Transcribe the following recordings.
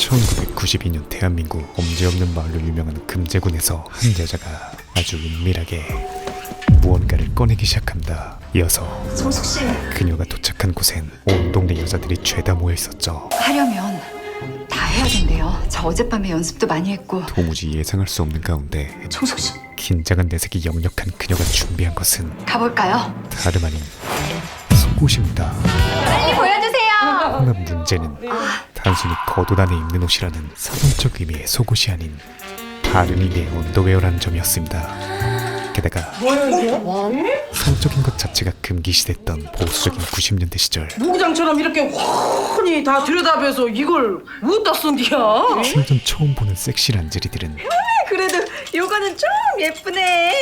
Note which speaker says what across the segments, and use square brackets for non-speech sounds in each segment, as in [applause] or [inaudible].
Speaker 1: 1992년 대한민국 엄지없는 마을로 유명한 금제군에서 한 여자가 아주 은밀하게 무언가를 꺼내기 시작합니다. 이어서
Speaker 2: 정숙 씨
Speaker 1: 그녀가 도착한 곳엔 온 동네 여자들이 죄다 모여 있었죠.
Speaker 2: 하려면 다 해야 된대요. 저 어젯밤에 연습도 많이 했고.
Speaker 1: 도무지 예상할 수 없는 가운데
Speaker 2: 정숙 씨
Speaker 1: 긴장한 내색이 역력한 그녀가 준비한 것은
Speaker 2: 가볼까요?
Speaker 1: 다름 아닌 속옷입니다.
Speaker 2: 빨리
Speaker 1: 하나 문제는 단순히 겉옷 안에 입는 옷이라는 사전적 의미의 속옷이 아닌 다른 의미의 언더웨어라는 점이었습니다. 게다가 성적인 것 자체가 금기시됐던 보수적인 90년대 시절
Speaker 3: 무구장처럼 이렇게 훤히 다 들여다봐서 이걸 어디다 쓴디야?
Speaker 1: 생전 처음 보는 섹시 란제리들은
Speaker 4: 그래도 요거는 좀 예쁘네.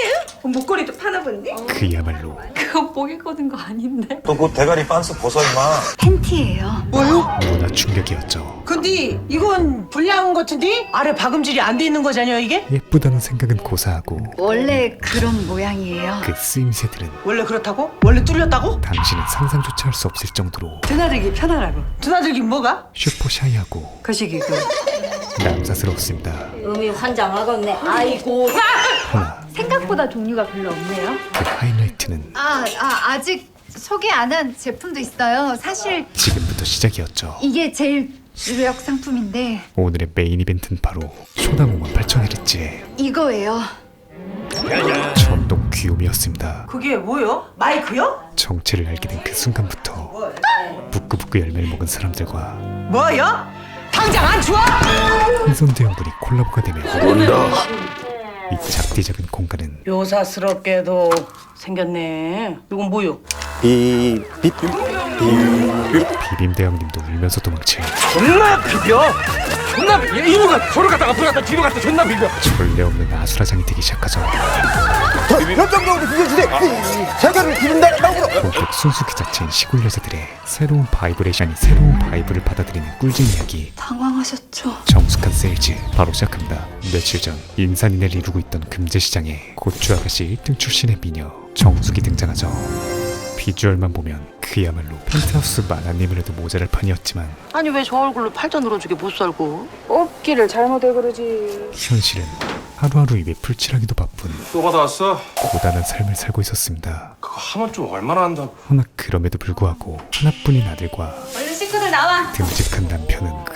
Speaker 4: 어, 목걸이도 파나 본데?
Speaker 1: 그야말로
Speaker 2: 그거 목에 거는 거 아닌데.
Speaker 5: 너그 대가리 빤스 벗어 임마
Speaker 2: 팬티예요.
Speaker 1: 문화 충격이었죠.
Speaker 3: 근데 이건 불량한 것 같은데? 아래 박음질이 안 돼 있는 거잖여 이게?
Speaker 1: 예쁘다는 생각은 고사하고
Speaker 2: 원래 그런 모양이에요.
Speaker 1: 그 쓰임새들은
Speaker 3: 원래 그렇다고? 원래 뚫렸다고?
Speaker 1: 당신은 상상조차 할 수 없을 정도로
Speaker 4: 드나들기 편하라고.
Speaker 3: 드나들긴 뭐가?
Speaker 1: 슈퍼 샤이하고
Speaker 4: 그 시기 그.
Speaker 1: 남사스러웠습니다.
Speaker 6: 음이 환장하겠네. 아이 고.
Speaker 1: 허나
Speaker 2: 생각보다 종류가 별로 없네요.
Speaker 1: 그 하이라이트는
Speaker 2: 아, 아 아직 소개 안 한 제품도 있어요. 사실
Speaker 1: 지금부터 시작이었죠.
Speaker 2: 이게 제일 주력 상품인데
Speaker 1: 오늘의 메인 이벤트는 바로 초당 5만 8천 헤르츠의
Speaker 2: 이거예요.
Speaker 1: 전동 귀요미였습니다.
Speaker 3: 그게 뭐요? 마이크요?
Speaker 1: 정체를 알게 된 그 순간부터 부끄부끄 열매를 먹은 사람들과
Speaker 3: 뭐요? 당장 안 좋아?
Speaker 1: 흥선대원군이 콜라보가 되며 이 작디 작은 공간은
Speaker 3: 묘사스럽게도 생겼네. 이건 뭐요?
Speaker 1: 비빔 대왕님도 울면서 도망칠
Speaker 7: 존나 비벼! 존나 비벼! 이유가 서로 갔다 앞으로 갔다 뒤로 갔다 존나 비벼!
Speaker 1: 전례 없는 아수라장이 되기 시작하죠.
Speaker 5: 혈정력으로 비벼주세 세계를 비빈다 땅으로!
Speaker 1: 본격 순수 그 자체인 시골 여자들의 새로운 바이브레이션이 새로운 바이브를 받아들이는 꿀잼 이야기.
Speaker 2: 당황하셨죠?
Speaker 1: 정숙한 세일즈 바로 시작합니다. 며칠 전 인산인해를 이루고 있던 금제시장에 고추 아가씨 1등 출신의 미녀 정숙이 등장하죠. 비주얼만 보면 그야말로 펜트하우스 만화님을 해도 모자랄 판이었지만
Speaker 3: 아니 왜 저 얼굴로 팔자 늘어주게 못 살고?
Speaker 4: 뽑기를 잘못해 그러지.
Speaker 1: 현실은 하루하루 입에 풀칠하기도 바쁜
Speaker 7: 또 받아왔어?
Speaker 1: 고단한 삶을 살고 있었습니다.
Speaker 7: 그거 하면 좀 얼마나 한다고
Speaker 1: 허나 그럼에도 불구하고 하나뿐인 아들과
Speaker 2: 얼른 식구들 나와.
Speaker 1: 듬직한 남편은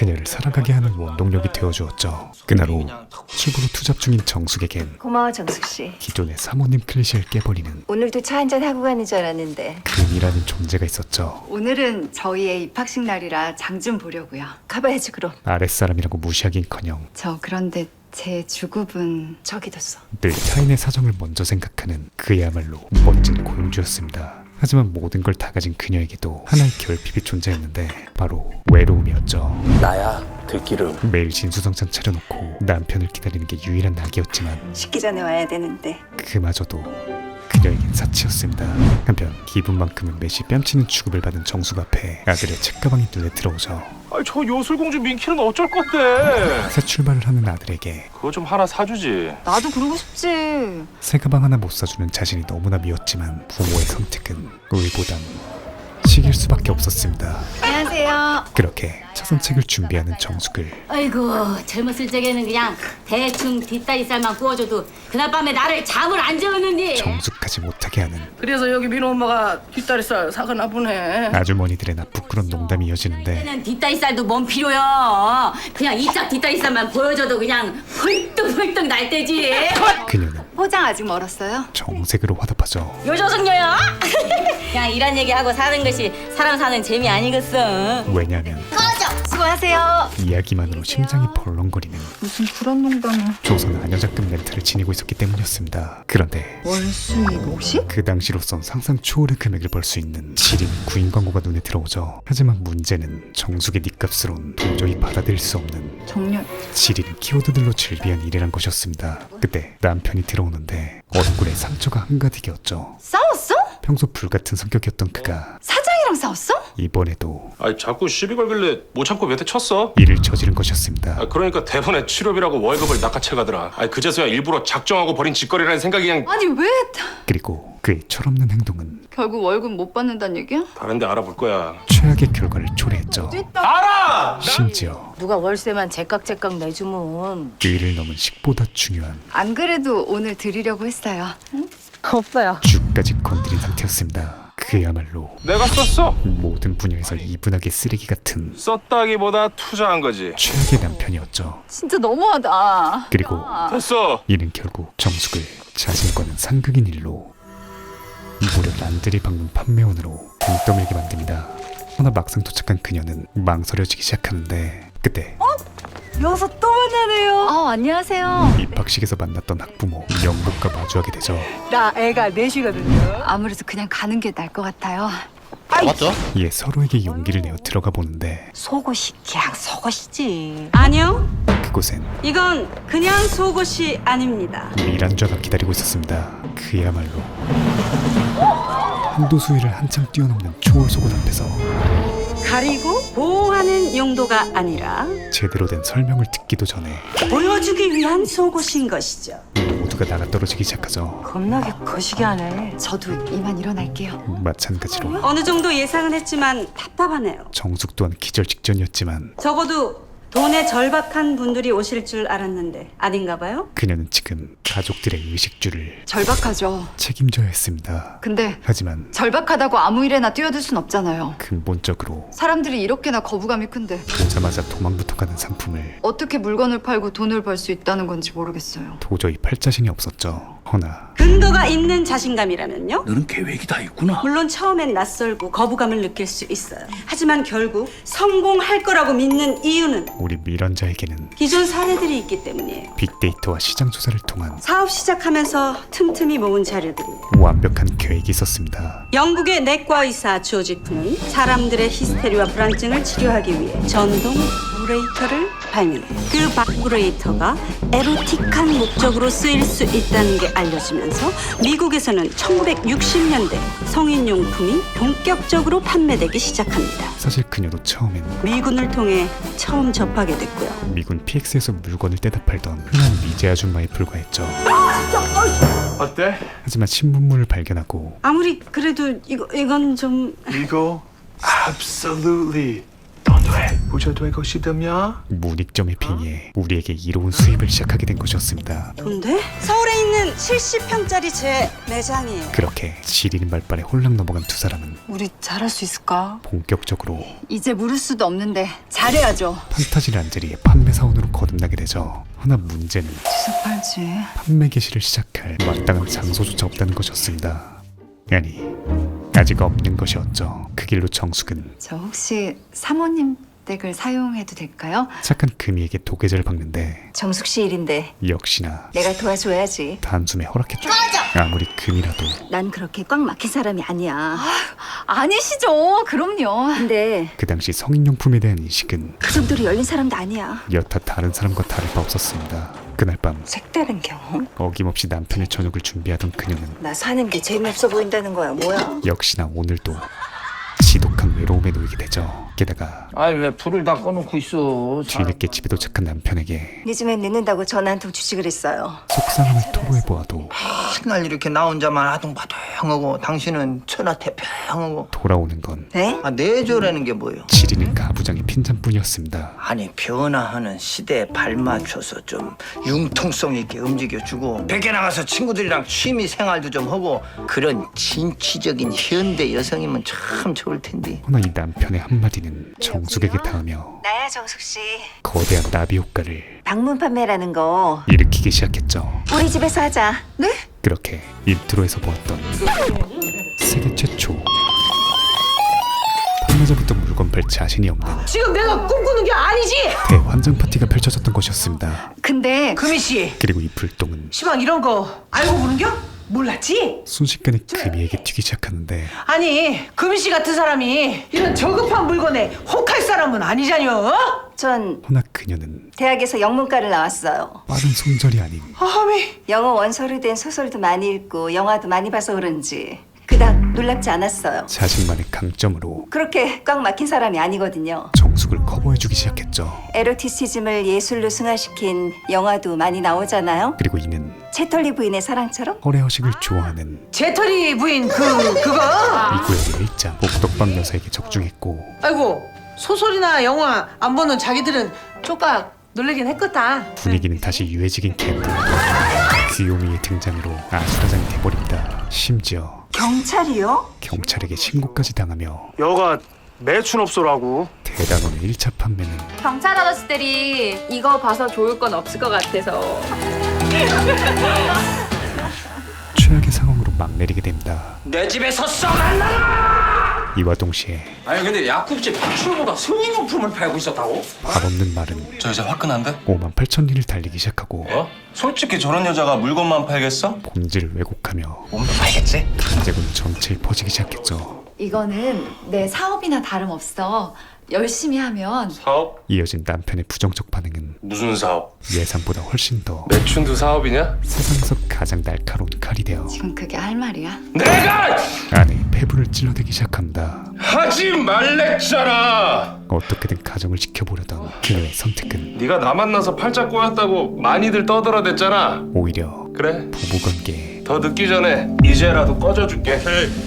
Speaker 1: 그녀를 살아가게 하는 원동력이 되어주었죠. 그날 오후 출구로 투잡 중인 정숙에겐
Speaker 4: 고마워 정숙 씨.
Speaker 1: 기존의 사모님 클리셰를 깨버리는
Speaker 4: 오늘도 차 한잔 하고 가는 줄 알았는데
Speaker 1: 금이라는 존재가 있었죠.
Speaker 2: 오늘은 저희의 입학식 날이라 장 좀 보려고요.
Speaker 4: 가봐야지 그럼.
Speaker 1: 아랫사람이라고 무시하긴커녕
Speaker 2: 저 그런데 제 주급은
Speaker 4: 저기 뒀어.
Speaker 1: 늘 타인의 사정을 먼저 생각하는 그야말로 멋진 고용주였습니다. 하지만 모든 걸 다 가진 그녀에게도 하나의 결핍이 존재했는데 바로 외로움이었죠.
Speaker 5: 나야 들기름
Speaker 1: 매일 진수성찬 차려놓고 남편을 기다리는 게 유일한 낙이었지만
Speaker 4: 식기 전에 와야 되는데.
Speaker 1: 그마저도 그녀에겐 사치였습니다. 한편 기분만큼은 매시 뺨치는 취급을 받은 정숙 앞에 아들의 책가방이 눈에 들어오죠.
Speaker 7: 아니 저 요술공주 민키는 어쩔 건데
Speaker 1: 새 출발을 하는 아들에게
Speaker 7: 그거 좀 하나 사주지
Speaker 2: 나도 그러고 싶지.
Speaker 1: 새 가방 하나 못 사주는 자신이 너무나 미웠지만 부모의 선택은 의보단 시길 수밖에 없었습니다.
Speaker 2: 안녕하세요.
Speaker 1: 그렇게 차선책을 준비하는 정숙을
Speaker 6: 아이고 젊었을 적에는 그냥 대충 뒷다리살만 구워줘도 그날 밤에 나를 잠을 안 재웠는데.
Speaker 1: 정숙하지 못하게 하는
Speaker 3: 그래서 여기 민호 엄마가 뒷다리살 사가나 보네.
Speaker 1: 아주머니들의 나 부끄러운 농담이 이어지는데
Speaker 6: 그때는 뒷다리살도 뭔 필요요. 그냥 이짝 뒷다리살만 보여줘도 그냥 훌떡훌떡 날 때지.
Speaker 1: 그녀는
Speaker 2: 포장 아직 멀었어요?
Speaker 1: 정색으로 화답하죠.
Speaker 6: 요조승녀요? 그냥 [laughs] 이런 얘기하고 사는 것이 사람 사는 재미 아니겠어.
Speaker 1: 왜냐하면
Speaker 2: 수고하세요.
Speaker 1: 이야기만으로 심장이 벌렁거리는
Speaker 2: 무슨 그런 농담을.
Speaker 1: 조선 아녀작급 멘트를 지니고 있었기 때문이었습니다. 그런데
Speaker 2: 월수익 50?
Speaker 1: 그 당시로선 상상 초월의 금액을 벌 수 있는 지린 구인 광고가 눈에 들어오죠. 하지만 문제는 정숙의 니값으론 도저히 받아들일 수 없는
Speaker 2: 정년.
Speaker 1: 지린 키워드들로 즐비한 일이란 것이었습니다. 그때 남편이 들어오는데 얼굴에 상처가 한가득이었죠.
Speaker 2: 싸웠어?
Speaker 1: 평소 불같은 성격이었던 그가
Speaker 2: 사장 이랑 싸웠어?
Speaker 1: 이번에도
Speaker 7: 아니 자꾸 시비 걸길래 못 참고 몇 대 쳤어
Speaker 1: 일을 저지른 것이었습니다.
Speaker 7: 아, 그러니까 대본에 치료비라고 월급을 낚아채 가더라 아니 그제서야 일부러 작정하고 버린 짓거리라는 생각이 그냥
Speaker 2: 아니 왜
Speaker 1: 그리고 그의 철없는 행동은
Speaker 2: 결국 월급 못 받는다는 얘기야?
Speaker 7: 다른 데 알아볼 거야
Speaker 1: 최악의 결과를 초래했죠.
Speaker 7: 알아!
Speaker 1: 심지어
Speaker 8: 누가 월세만 제깍제깍 내주면
Speaker 1: 의를 넘은 식보다 중요한
Speaker 2: 안 그래도 오늘 드리려고 했어요.
Speaker 4: 없어요.
Speaker 1: 죽까지 건드린 상태였습니다. 그야말로
Speaker 7: 내가 썼어.
Speaker 1: 모든 분야에서 이분하게 쓰레기 같은
Speaker 7: 썼다기보다 투자한 거지.
Speaker 1: 최악의 남편이었죠.
Speaker 2: 진짜 너무하다.
Speaker 1: 그리고
Speaker 7: 됐어.
Speaker 1: 이는 결국 정숙을 자신과는 상극인 일로 무려 남들이 박는 판매원으로 등 떠밀게 만듭니다. 허나 막상 도착한 그녀는 망설여지기 시작하는데 그때
Speaker 4: 여기서 또 만나네요.
Speaker 2: 어, 안녕하세요.
Speaker 1: 입학식에서 만났던 학부모 영국과 마주하게 되죠.
Speaker 4: 나 애가 넷이거든요.
Speaker 2: 아무래도 그냥 가는 게 나을 것 같아요.
Speaker 1: 이에 서로에게 용기를 내어 들어가 보는데
Speaker 8: 속옷이 그냥 속옷이지.
Speaker 9: 아니요,
Speaker 1: 그곳엔
Speaker 9: 이건 그냥 속옷이 아닙니다.
Speaker 1: 미란좌가 기다리고 있었습니다. 그야말로 한도 수위를 한참 뛰어넘는 초월 속옷 앞에서
Speaker 9: 가리고 보호하는 용도가 아니라
Speaker 1: 제대로 된 설명을 듣기도 전에
Speaker 9: 보여주기 위한 속옷인 것이죠.
Speaker 1: 모두가 나가 떨어지기 시작하죠.
Speaker 4: 겁나게 거시기 하네.
Speaker 2: 저도 이만 일어날게요.
Speaker 1: 마찬가지로
Speaker 9: 어느 정도 예상은 했지만 답답하네요.
Speaker 1: 정숙 또한 기절 직전이었지만
Speaker 9: 적어도 돈에 절박한 분들이 오실 줄 알았는데 아닌가 봐요.
Speaker 1: 그녀는 지금 가족들의 의식주를
Speaker 2: 절박하죠.
Speaker 1: 책임져야 했습니다.
Speaker 2: 근데
Speaker 1: 하지만
Speaker 2: 절박하다고 아무 일에나 뛰어들 순 없잖아요.
Speaker 1: 근본적으로
Speaker 2: 사람들이 이렇게나 거부감이 큰데
Speaker 1: 보자마자 도망부터 가는 상품을
Speaker 2: 어떻게 물건을 팔고 돈을 벌 수 있다는 건지 모르겠어요.
Speaker 1: 도저히 팔 자신이 없었죠. 허나
Speaker 9: 근거가 있는 자신감이라면요?
Speaker 5: 너는 계획이 다 있구나.
Speaker 9: 물론 처음엔 낯설고 거부감을 느낄 수 있어요. 하지만 결국 성공할 거라고 믿는 이유는
Speaker 1: 우리 미란자에게는
Speaker 9: 기존 사례들이 있기 때문이에요.
Speaker 1: 빅데이터와 시장 조사를 통한
Speaker 9: 사업 시작하면서 틈틈이 모은 자료들이에요.
Speaker 1: 완벽한 계획이 있었습니다.
Speaker 9: 영국의 내과 의사 조지프는 사람들의 히스테리와 불안증을 치료하기 위해 전동 브레이커를 발명해. 그 바브레이터가 에로틱한 목적으로 쓰일 수 있다는 게 알려지면서 미국에서는 1960년대 성인용품이 본격적으로 판매되기 시작합니다.
Speaker 1: 사실 그녀도 처음엔
Speaker 9: 미군을 통해 처음 접하게 됐고요.
Speaker 1: 미군 PX에서 물건을 떼다 팔던 흔한 미제 아줌마에 불과했죠.
Speaker 7: 어때?
Speaker 1: 하지만 신문물을 발견하고
Speaker 9: 아무리 그래도 이거 이건 좀
Speaker 5: 이거 absolutely it. 부셔되고 싶다며?
Speaker 1: 문익점에 빙의해 우리에게 이로운 수입을 시작하게 된 것이었습니다.
Speaker 9: 돈데? 서울에 있는 70평짜리 제 매장이에요.
Speaker 1: 그렇게 지린 말빨에 홀랑 넘어간 두 사람은
Speaker 2: 우리 잘할 수 있을까?
Speaker 1: 본격적으로
Speaker 2: 이제 물을 수도 없는데 잘해야죠.
Speaker 1: 판타지 란제리의 판매 사원으로 거듭나게 되죠. 허나 문제는
Speaker 2: 주소 팔지.
Speaker 1: 판매 개시를 시작할 마땅한 장소조차 없다는 것이었습니다. 아니, 아직 없는 것이었죠. 그 길로 정숙은
Speaker 2: 저 혹시 사모님 댁을 사용해도 될까요?
Speaker 1: 착한 금이에게 도계제를 박는데
Speaker 8: 정숙 씨 일인데
Speaker 1: 역시나
Speaker 8: 내가 도와줘야지.
Speaker 1: 단숨에 허락했죠. 아무리 금이라도
Speaker 8: 난 그렇게 꽉 막힌 사람이 아니야.
Speaker 2: 아니시죠. 그럼요.
Speaker 8: 근데
Speaker 1: 그 당시 성인용품에 대한 인식은
Speaker 8: 그 정도로 열린 사람도 아니야.
Speaker 1: 여타 다른 사람과 다를 바 없었습니다. 그날 밤
Speaker 8: 색다른 경험?
Speaker 1: 어김없이 남편의 저녁을 준비하던 그녀는
Speaker 8: 나 사는 게 재미없어 보인다는 거야. 뭐야?
Speaker 1: 역시나 오늘도 지독한 외로움에 놓이게 되죠. 게다가
Speaker 5: 아니 왜 불을 다 꺼놓고 있어?
Speaker 1: 뒤늦게 집에 도착한 남편에게
Speaker 8: 늦으면 늦는다고 전화 한 통 주지 그랬어요.
Speaker 1: 속상함을 토로해 보아도
Speaker 5: 맨날 이렇게 나 혼자만 아둥바둥하고 당신은 천하태평하고
Speaker 1: 돌아오는 건
Speaker 8: 네?
Speaker 5: 아 내조라는 게 뭐예요?
Speaker 1: 지리는 가부장의 핀잔뿐이었습니다.
Speaker 5: 아니 변화하는 시대에 발맞춰서 좀 융통성 있게 움직여주고 밖에 나가서 친구들이랑 취미 생활도 좀 하고 그런 진취적인 현대 여성이면 참 좋을 텐데
Speaker 1: 허나 이 남편의 한마디 는 정숙에게 닿으며
Speaker 8: 나야 정숙 씨.
Speaker 1: 거대한 나비 효과를
Speaker 8: 방문 판매라는 거
Speaker 1: 일으키기 시작했죠.
Speaker 8: 우리 집에서 하자. 네?
Speaker 1: 그렇게 인트로에서 보았던 세계 최초 판매자부터 물건 팔 자신이 없는
Speaker 3: 지금 내가 꿈꾸는 게 아니지.
Speaker 1: 대환장 파티가 펼쳐졌던 것이었습니다.
Speaker 2: 근데
Speaker 3: 금희 씨,
Speaker 1: 그리고 이 불똥은
Speaker 3: 시방 이런 거 알고 부른겨? 몰랐지?
Speaker 1: 순식간에 금이에게 튀기 시작하는데
Speaker 3: 아니, 금희 씨 같은 사람이 이런 저급한 물건에 혹할 사람은 아니잖여.
Speaker 8: 전
Speaker 1: 허나 그녀는
Speaker 8: 대학에서 영문과를 나왔어요.
Speaker 1: 빠른 손절이 아닌
Speaker 3: 아미,
Speaker 8: 영어 원서로 된 소설도 많이 읽고 영화도 많이 봐서 그런지 그닥 놀랍지 않았어요.
Speaker 1: 자신만의 강점으로
Speaker 8: 그렇게 꽉 막힌 사람이 아니거든요.
Speaker 1: 정숙을 커버해주기 시작했죠.
Speaker 8: 에로티시즘을 예술로 승화시킨 영화도 많이 나오잖아요.
Speaker 1: 그리고 이는
Speaker 8: 채털리 부인의 사랑처럼
Speaker 1: 허례허식을 좋아하는
Speaker 3: 제털이 부인 그 그거.
Speaker 1: 이 구역의 일장 복덕방 여사에게 적중했고
Speaker 3: 아이고, 소설이나 영화 안 보는 자기들은 쪽박 놀래긴 했겠다.
Speaker 1: 분위기는 다시 유해지긴 캔디 귀요미의 등장으로 아수라장이 돼버립니다 심지어
Speaker 8: 경찰이요?
Speaker 1: 경찰에게 신고까지 당하며
Speaker 10: 여가 매춘업소라고
Speaker 1: 대단원의 1차 판매는
Speaker 4: 경찰 아저씨들이 이거 봐서 좋을 건 없을 것 같아서
Speaker 1: 최악의 상황으로 막 내리게 됩니다
Speaker 5: 내 집에서 썩었나?
Speaker 1: 이와 동시에
Speaker 5: 아니 근데 약국집 박수보다 성인용품을 팔고 있었다고?
Speaker 1: 맛없는 말은
Speaker 10: 저 여자 화끈한데?
Speaker 1: 5만 8천 리를 달리기 시작하고
Speaker 10: 어? 솔직히 저런 여자가 물건만 팔겠어?
Speaker 1: 본질을 왜곡하며
Speaker 10: 몸도 팔겠지?
Speaker 1: 강제군 전체에 퍼지기 시작했죠
Speaker 2: 이거는 내 사업이나 다름없어. 열심히 하면
Speaker 7: 사업?
Speaker 1: 이어진 남편의 부정적 반응은
Speaker 7: 무슨 사업?
Speaker 1: 예상보다 훨씬 더
Speaker 7: 매춘도 사업이냐?
Speaker 1: 세상에서 가장 날카로운 칼이 되어
Speaker 2: 지금 그게 할 말이야?
Speaker 7: 내가
Speaker 1: 아내의 폐부를 찔러대기 시작합니다
Speaker 7: 하지 말랬잖아.
Speaker 1: 어떻게든 가정을 지켜보려던 그녀의 선택은
Speaker 7: 네가 나 만나서 팔자 꼬였다고 많이들 떠들어댔잖아.
Speaker 1: 오히려
Speaker 7: 그래?
Speaker 1: 부부관계에
Speaker 7: 더 늦기 전에 이제라도 꺼져줄게.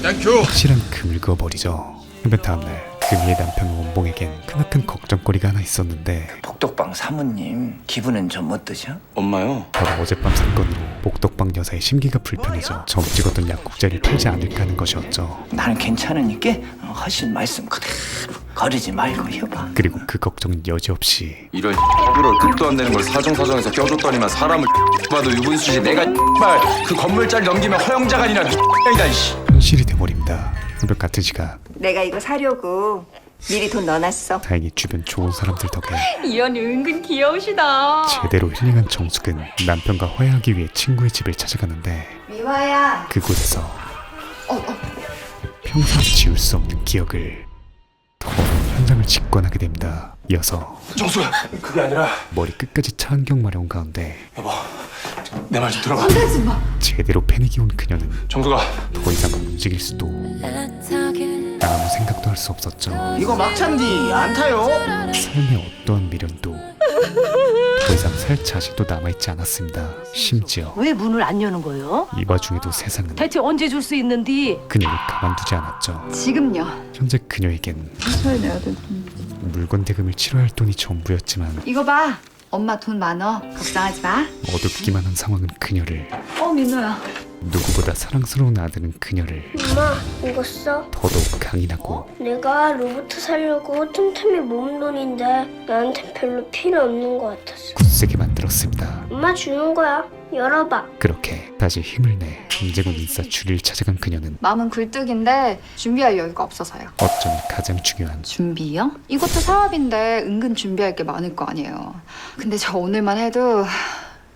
Speaker 7: 땡큐.
Speaker 1: 확실한 금을 그어버리죠 그런데 다음날 금희의 남편 원봉에겐 크나큰 걱정거리가 하나 있었는데
Speaker 5: 복덕방 사모님 기분은 좀 어떠셔?
Speaker 10: 엄마요?
Speaker 1: 바로 어젯밤 사건으로 복덕방 여사의 심기가 불편해져 점 찍었던 약국자리를 팔지 않을까 하는 것이었죠.
Speaker 5: 나는 괜찮으니까 하신 말씀 그대로 거르지 말고 해봐
Speaker 1: 그리고 그 걱정은 여지없이
Speaker 10: 이런 X를 끝도 안 되는 걸 사정사정해서 껴줬더니만 사람을 봐도 유분수지 내가 말그 건물짜리 넘기면 아니라 X이다
Speaker 1: 현실이 돼버립니다 새벽 같은 시각
Speaker 8: 내가 이거 사려고 미리 돈 넣어놨어.
Speaker 1: 다행히 주변 좋은 사람들 덕에 [laughs]
Speaker 4: 이 언니 은근 귀여우시다
Speaker 1: 제대로 힐링한 정숙은 남편과 화해하기 위해 친구의 집을 찾아가는데
Speaker 2: 미화야.
Speaker 1: 그곳에서 평생 지울 수 없는 기억을 더러운 현장을 직관하게 됩니다. 이어서
Speaker 7: 정수야, 그게 아니라
Speaker 1: 머리 끝까지 차 안경 마려운 가운데
Speaker 7: 여보, 내 말 좀 들어봐.
Speaker 1: 제대로 패닉이 온 그녀는
Speaker 7: 정수가
Speaker 1: 더 이상 움직일 수도 아무 생각도 할 수 없었죠.
Speaker 5: 이거 막찬디 안 타요?
Speaker 1: 삶의 어떠한 미련도 더 이상 살 자신도 남아있지 않았습니다. 심지어
Speaker 3: 왜 문을 안 여는 거예요?
Speaker 1: 이 와중에도 세상은
Speaker 3: 대체 언제 줄 수 있는디?
Speaker 1: 그녀를 가만두지 않았죠.
Speaker 2: 지금요.
Speaker 1: 현재 그녀에겐 물건 대금을 치러야 할 돈이 전부였지만
Speaker 2: 이거 봐. 엄마 돈 많어. 걱정하지 마.
Speaker 1: 어둡기만 한 상황은 그녀를
Speaker 2: 어 민호야.
Speaker 1: 누구보다 사랑스러운 아들은 그녀를
Speaker 11: 엄마, 이거 써?
Speaker 1: 더더욱 강인하고
Speaker 11: 내가 로봇 사려고 틈틈이 모은 돈인데 나한테 별로 필요 없는 것 같았어.
Speaker 1: 굳세게 만들었습니다.
Speaker 11: 엄마 주는 거야. 열어봐.
Speaker 1: 그렇게 다시 힘을 내 김재군 인싸 주리를 찾아간 그녀는
Speaker 2: 마음은 굴뚝인데 준비할 여유가 없어서요.
Speaker 1: 어쩌면 가장 중요한
Speaker 2: 준비요? 이것도 사업인데 은근 준비할 게 많을 거 아니에요. 근데 저 오늘만 해도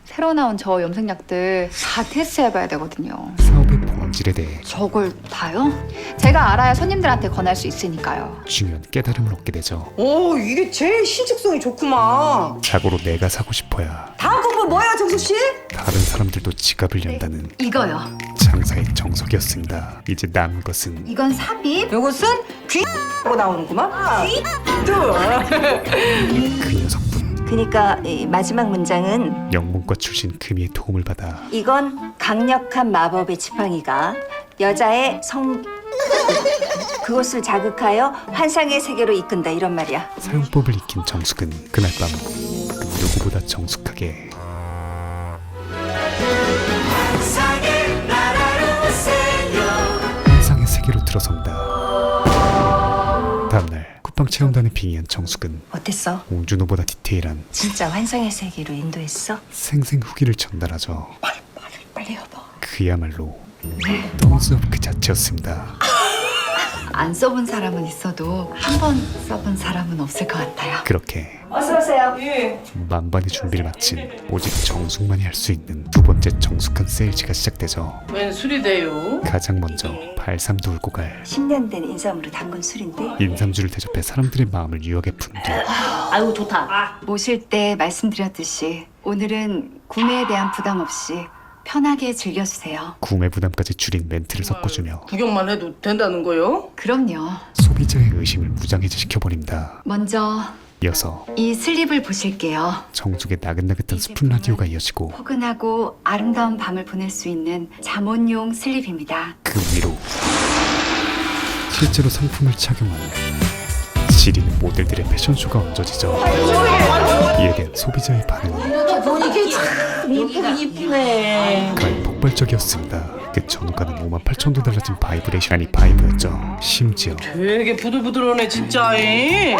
Speaker 2: 새로 나온 저 염색약들 다 테스트해봐야 되거든요.
Speaker 1: 사업의 본질에 대해
Speaker 2: 저걸 다요? 제가 알아야 손님들한테 권할 수 있으니까요.
Speaker 1: 중요한 깨달음을 얻게 되죠.
Speaker 3: 오 이게 제일 신축성이 좋구만.
Speaker 1: 자고로 내가 사고 싶어야
Speaker 3: 다음 곡 은 뭐야 정숙 씨?
Speaker 1: 다른 사람들도 지갑을 연다는
Speaker 2: 이거요.
Speaker 1: 장사의 정석이었습니다. 이제 남은 것은
Speaker 2: 이건 삽입.
Speaker 3: 요것은 귀하고 나오는구만.
Speaker 1: 그 녀석뿐
Speaker 8: 그니까 이 마지막 문장은
Speaker 1: 영문과 출신 금이의 도움을 받아
Speaker 8: 이건 강력한 마법의 지팡이가 여자의 성 그것을 자극하여 환상의 세계로 이끈다 이런 말이야.
Speaker 1: 사용법을 익힌 정숙은 그날 밤 누구보다 정숙하게 들어선다. 다음날 쿠팡 체험단에 빙의한 정숙은
Speaker 8: 어땠어?
Speaker 1: 홍준호보다 디테일한
Speaker 8: 진짜 환상의 세계로 인도했어?
Speaker 1: 생생 후기를 전달하죠.
Speaker 8: 빨리 여보.
Speaker 1: 그야말로 덤스업 그 자체였습니다.
Speaker 2: 안 써본 사람은 있어도 한 번 써본 사람은 없을 것 같아요.
Speaker 1: 그렇게
Speaker 8: 어서 오세요.
Speaker 1: 만반의 준비를 마친 오직 정숙만이 할 수 있는 두 번째 정숙한 세일즈가 시작되죠.
Speaker 3: 웬 술이 돼요?
Speaker 1: 가장 먼저 발삼도 울고 갈
Speaker 8: 10년 된 인삼으로 담근 술인데
Speaker 1: 인삼주를 대접해 사람들의 마음을 유혹에 푼 뒤
Speaker 6: 아유 좋다.
Speaker 2: 모실 때 말씀드렸듯이 오늘은 구매에 대한 부담 없이 편하게 즐겨주세요.
Speaker 1: 구매 부담까지 줄인 멘트를 섞어주며
Speaker 3: 구경만 해도 된다는 거요?
Speaker 2: 그럼요.
Speaker 1: 소비자의 의심을 무장해제시켜버립니다.
Speaker 2: 먼저
Speaker 1: 이어서
Speaker 2: 이 슬립을 보실게요.
Speaker 1: 정숙의 나긋나긋한 스푼 라디오가 이어지고
Speaker 2: 포근하고 아름다운 밤을 보낼 수 있는 잠원용 슬립입니다.
Speaker 1: 그 위로 실제로 상품을 착용한 지리는 모델들의 패션쇼가 얹어지죠. 이에 대한 소비자의
Speaker 3: 참 이쁘긴 이쁘네.
Speaker 1: 가히 폭발적이었습니다. 그 전후가는 5만 8천 도 달라진 바이브레이션 아니 바이브였죠. 심지어
Speaker 3: 되게 부들부들하네 진짜. 이.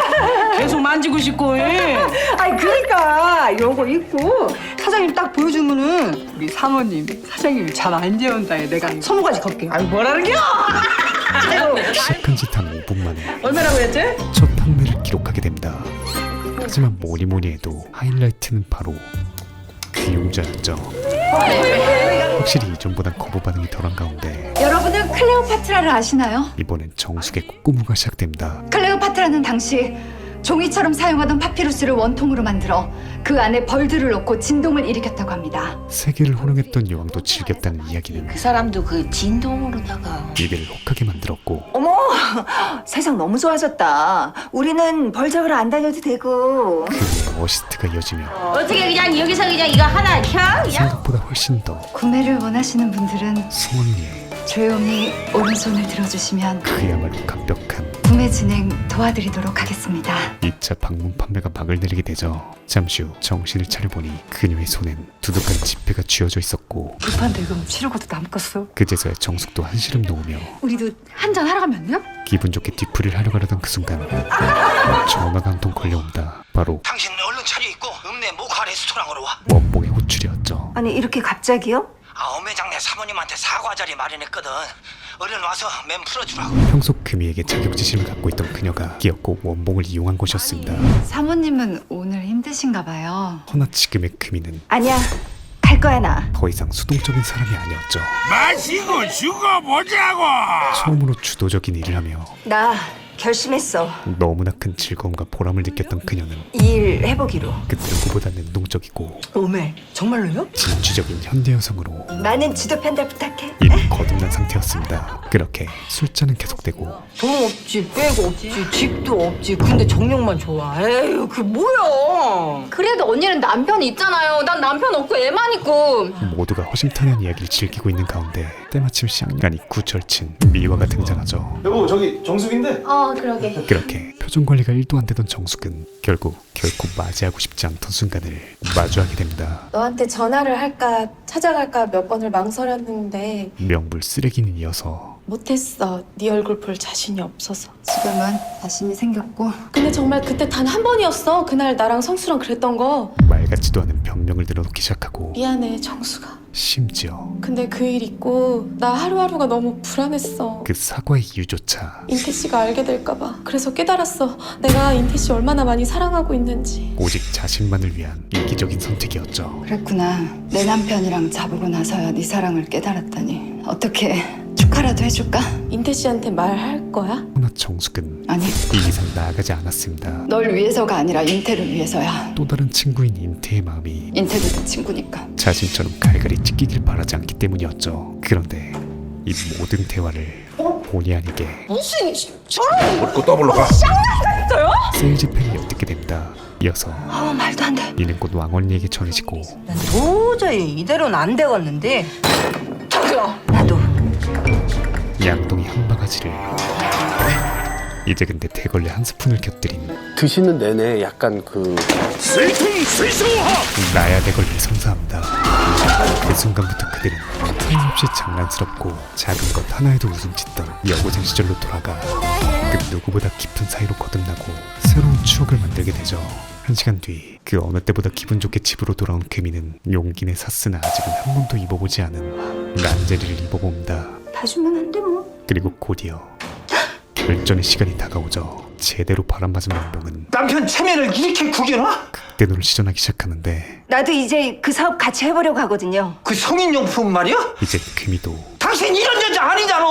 Speaker 3: 계속 만지고 싶고. 이.
Speaker 2: 아니 그러니까 요거 입고 사장님 딱 보여주면은 우리 사모님 사장님이 잠안 재운다 해 내가 선물까지 걸게
Speaker 3: 아이 뭐라는 겨?
Speaker 1: 시작한 짓 한 5분 만에
Speaker 3: 얼마라고 했지?
Speaker 1: 첫 판매를 기록하게 됩니다. 하지만 뭐니 뭐니 해도 하이라이트는 바로 귀용자였죠. 확실히 이전보단 거부 반응이 덜한 가운데
Speaker 2: 여러분은 클레오파트라를 아시나요?
Speaker 1: 이번엔 정숙의 꼬무가 시작됩니다.
Speaker 2: 클레오파트라는 당시 종이처럼 사용하던 파피루스를 원통으로 만들어 그 안에 벌들을 넣고 진동을 일으켰다고 합니다.
Speaker 1: 세계를 호령했던 여왕도 즐겼다는 이야기는
Speaker 3: 그 사람도 그 진동으로다가.
Speaker 1: 입을 혹하게 만들었고
Speaker 8: 어머, 세상 너무 좋아졌다. 우리는 벌잡으러 안 다녀도 되고.
Speaker 1: 그 어시스트가 이어지며
Speaker 6: 어떻게 그냥 여기서 그냥 이거 하나 켜? 그냥?
Speaker 1: 생각보다 훨씬 더
Speaker 2: 구매를 원하시는 분들은
Speaker 1: 성원리에
Speaker 2: 조용히 오른손을 들어주시면
Speaker 1: 그야말로 강력한
Speaker 2: 구매 진행 도와드리도록 하겠습니다.
Speaker 1: 2차 방문 판매가 막을 내리게 되죠. 잠시 후 정신을 차려보니 그녀의 손엔 두둑한 지폐가 쥐어져 있었고
Speaker 2: 급한 대금 치르고도 남겠어.
Speaker 1: 그제서야 정숙도 한시름 놓으며
Speaker 2: 우리도 한잔 하러 가면 안 돼요?
Speaker 1: 기분 좋게 뒤풀이를 하려 가려던 그 순간 전화가 한 통 걸려온다. 바로
Speaker 5: 당신 얼른 차려입고 읍내 모카 레스토랑으로 와.
Speaker 1: 원봉의 호출이었죠.
Speaker 8: 아니, 이렇게 갑자기요?
Speaker 5: 아 어매장내 사모님한테 사과 자리 마련했거든. 얼른 와서 맨 풀어주라고.
Speaker 1: 평소 금이에게 자격지심을 갖고 있던 그녀가 끼었고 원봉을 이용한 곳이었습니다.
Speaker 2: 사모님은 오늘 힘드신가 봐요.
Speaker 1: 허나 지금의 금이는
Speaker 8: 아니야. 갈 거야, 나.
Speaker 1: 더 이상 수동적인 사람이 아니었죠.
Speaker 12: 마시고 죽어보자고
Speaker 1: 처음으로 주도적인 일을 하며
Speaker 8: 나 결심했어.
Speaker 1: 너무나 큰 즐거움과 보람을 느꼈던 그녀는
Speaker 8: 이 일 해보기로.
Speaker 1: 그 누구보다 능동적이고
Speaker 3: 오메 정말로요?
Speaker 1: 진취적인 현대 여성으로
Speaker 8: 나는 지도 편달 부탁해.
Speaker 1: 이미 거듭난 상태였습니다. 그렇게 술자는 계속되고
Speaker 3: 돈 없지 빼고 없지 집도 없지 근데 정력만 좋아. 에휴 그 뭐야?
Speaker 4: 그래도 언니는 남편이 있잖아요. 난 남편 없고 애만 있고.
Speaker 1: 모두가 허심탄회한 이야기를 즐기고 있는 가운데 때마침 시간이 구절친 미화가 등장하죠.
Speaker 7: 여보 저기 정숙인데.
Speaker 4: 어 그러게.
Speaker 1: 그렇게 표정 관리가 1도 안 되던 정숙은 결국 결코 맞이하고 싶지 않던 순간을 마주하게 됩니다.
Speaker 4: 너한테 전화를 할까 찾아갈까 몇 번을 망설였는데
Speaker 1: 명불 쓰레기는 이어서
Speaker 4: 못했어. 네 얼굴 볼 자신이 없어서.
Speaker 2: 지금은 자신이 생겼고
Speaker 4: 근데 정말 그때 단 한 번이었어. 그날 나랑 성수랑 그랬던 거.
Speaker 1: 말 같지도 않은 변명을 늘어놓기 시작하고
Speaker 4: 미안해 정수가.
Speaker 1: 심지어
Speaker 4: 근데 그 일 있고 나 하루하루가 너무 불안했어.
Speaker 1: 그 사과의 이유조차
Speaker 4: 인태 씨가 알게 될까 봐. 그래서 깨달았어. 내가 인태 씨 얼마나 많이 사랑하고 있는지.
Speaker 1: 오직 자신만을 위한 이기적인 선택이었죠.
Speaker 2: 그랬구나. 내 남편이랑 자보고 나서야 네 사랑을 깨달았다니. 어떻게 축하라도 해줄까?
Speaker 4: 인태 씨한테 말할 거야?
Speaker 1: 허나 정숙은
Speaker 2: 아니,
Speaker 1: 이 이상 나아가지 않았습니다.
Speaker 2: 널 위해서가 아니라 인태를 위해서야.
Speaker 1: 또 다른 친구인 인태의 마음이
Speaker 2: 인태도 내 친구니까.
Speaker 1: 자신처럼 갈갈이 찢기길 바라지 않기 때문이었죠. 그런데 이 모든 대화를 본의 아니게
Speaker 3: 무슨 저런
Speaker 12: 먹고 더블로 가
Speaker 1: 세일즈 팬이 엿듣게 됩니다. 이어서
Speaker 8: 어, 말도 안 돼.
Speaker 1: 이는 곧 왕언니에게 전해지고
Speaker 3: 난 도저히 이대로는 안 되겠는데.
Speaker 1: 양동이 한 바가지를 이제 근데 대걸레 한 스푼을 곁들인
Speaker 12: 드시는 내내 약간 그
Speaker 1: 나야 대걸레를 선사합니다. 그 순간부터 그들은 틀림없이 장난스럽고 작은 것 하나에도 웃음 짓던 여고생 시절로 돌아가 그 누구보다 깊은 사이로 거듭나고 새로운 추억을 만들게 되죠. 한 시간 뒤 그 어느 때보다 기분 좋게 집으로 돌아온 금이는 용기내 샀으나 아직은 한 번도 입어보지 않은 란제리를 입어봅니다.
Speaker 8: 봐주면 안 돼, 뭐.
Speaker 1: 그리고 곧이어 결전의 시간이 다가오죠. 제대로 바람맞은 명동은
Speaker 5: 남편 체면을 이렇게 구겨놔?
Speaker 1: 극대노를 시전하기 시작하는데
Speaker 8: 나도 이제 그 사업 같이 해보려고 하거든요.
Speaker 5: 그 성인용품 말이야?
Speaker 1: 이제 금이도
Speaker 5: 당신 이런 여자 아니잖아.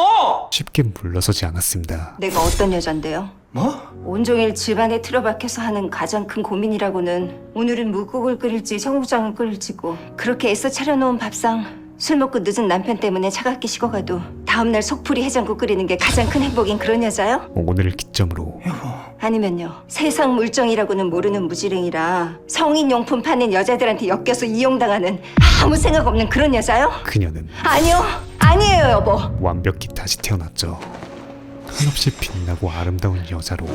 Speaker 1: 쉽게 물러서지 않았습니다.
Speaker 8: 내가 어떤 여잔데요?
Speaker 5: 뭐?
Speaker 8: 온종일 집안에 틀어박혀서 하는 가장 큰 고민이라고는 오늘은 묵국을 끓일지 청국장을 끓일지고 그렇게 애써 차려놓은 밥상 술 먹고 늦은 남편 때문에 차갑게 식어가도 다음날 속풀이 해장국 끓이는 게 가장 큰 행복인 그런 여자요?
Speaker 1: 오늘을 기점으로
Speaker 8: 아니면요 세상 물정이라고는 모르는 무지랭이라 성인 용품 파는 여자들한테 엮여서 이용당하는 아무 생각 없는 그런 여자요?
Speaker 1: 그녀는
Speaker 8: 아니요 아니에요 여보
Speaker 1: 완벽히 다시 태어났죠. 한없이 빛나고 아름다운 여자로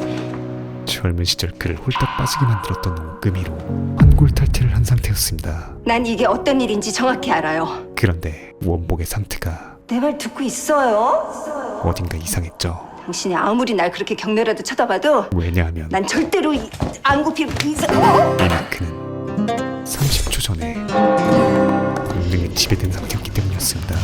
Speaker 1: 젊은 시절 그를 홀딱 빠지게 만들었던 오금이로 환골탈태를 한 상태였습니다.
Speaker 8: 난 이게 어떤 일인지 정확히 알아요.
Speaker 1: 그런데 원복의 상태가
Speaker 8: 내 말 듣고 있어요?
Speaker 1: 어딘가 이상했죠.
Speaker 8: 당신이 아무리 날 그렇게 경멸해도 쳐다봐도
Speaker 1: 왜냐하면
Speaker 8: 난 절대로 이- 안 굽히고 이상. 어?
Speaker 1: 그는 30초 전에 본능에 지배된 상태였기 때문이었습니다.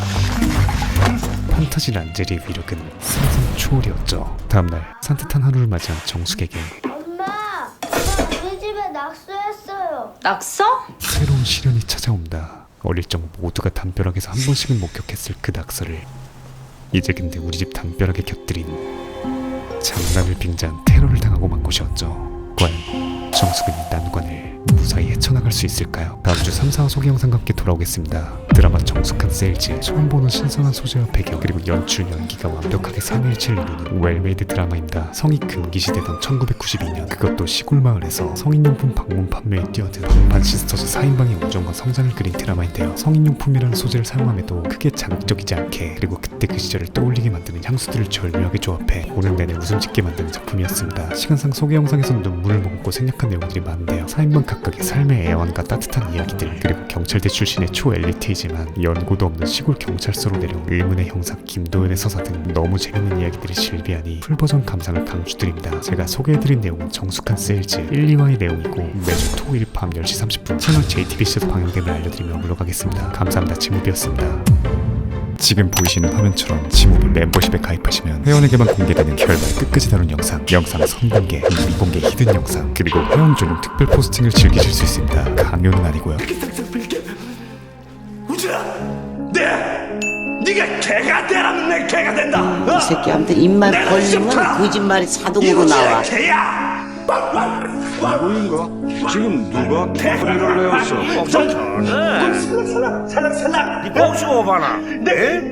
Speaker 1: 판타지 란제리의 위력은 상상 초월이었죠. 다음날 산뜻한 하루를 맞이한 정숙에게
Speaker 11: 엄마, 엄마 우리 집에 낙서했어요.
Speaker 4: 낙서?
Speaker 1: 새로운 시련이 찾아온다. 어릴 적 모두가 담벼락에서 한 번씩은 목격했을 그 낙서를 이제 근데 우리 집 담벼락에 곁들인 장난을 빙자한 테러를 당하고 만 것이었죠. 과연 정숙은 이난 헤쳐나갈 수 있을까요? 다음 주 3, 4화 소개 영상과 함께 돌아오겠습니다. 드라마 정숙한 세일즈 처음 보는 신선한 소재와 배경 그리고 연출 연기가 완벽하게 삼일체를 이루는 웰메이드 드라마입니다. 성이 금기시되던 1992년 그것도 시골 마을에서 성인용품 방문 판매에 뛰어든 방판 시스터즈 4인방의 우정과 성장을 그린 드라마인데요. 성인용품이라는 소재를 사용함에도 크게 자극적이지 않게 그리고 그때 그 시절을 떠올리게 만드는 향수들을 절묘하게 조합해 보는 내내 웃음 짓게 만드는 작품이었습니다. 시간상 소개 영상에서는 눈물을 머금고 생략한 내용들이 많은데요. 4인방 각각의 삶의 애 환과 따뜻한 이야기들 그리고 경찰대 출신의 초엘리트이지만 연고도 없는 시골 경찰서로 내려온 의문의 형사 김도현의 서사 등 너무 재밌는 이야기들이 즐비하니 풀버전 감상을 강추드립니다. 제가 소개해드린 내용은 정숙한 세일즈 1, 2화의 내용이고 매주 토요일 밤 10시 30분 채널 JTBC에서 방영됨을 알려드리며 물러가겠습니다. 감사합니다. 지무비였습니다. 지금 보이시는 화면처럼 지무비 멤버십에 가입하시면 회원에게만 공개되는 결말 끝까지 다룬 영상, 영상 선공개, 미공개 히든 영상, 그리고 회원 전용 특별 포스팅을 즐기실 수 있습니다. 강요는 아니고요.
Speaker 12: 우진아, 네, 네가 개가 되라면 내 개가 된다. 어?
Speaker 13: 이 새끼한테 입만
Speaker 12: 내가
Speaker 13: 벌리면
Speaker 12: 이제부터
Speaker 13: 거짓말이 자동으로 나와.
Speaker 12: 개야.
Speaker 10: 누구인가? 지금 누가 소리를 내었어?
Speaker 12: 살랑 살랑 살랑 살랑. 네 복수 오바나. 네.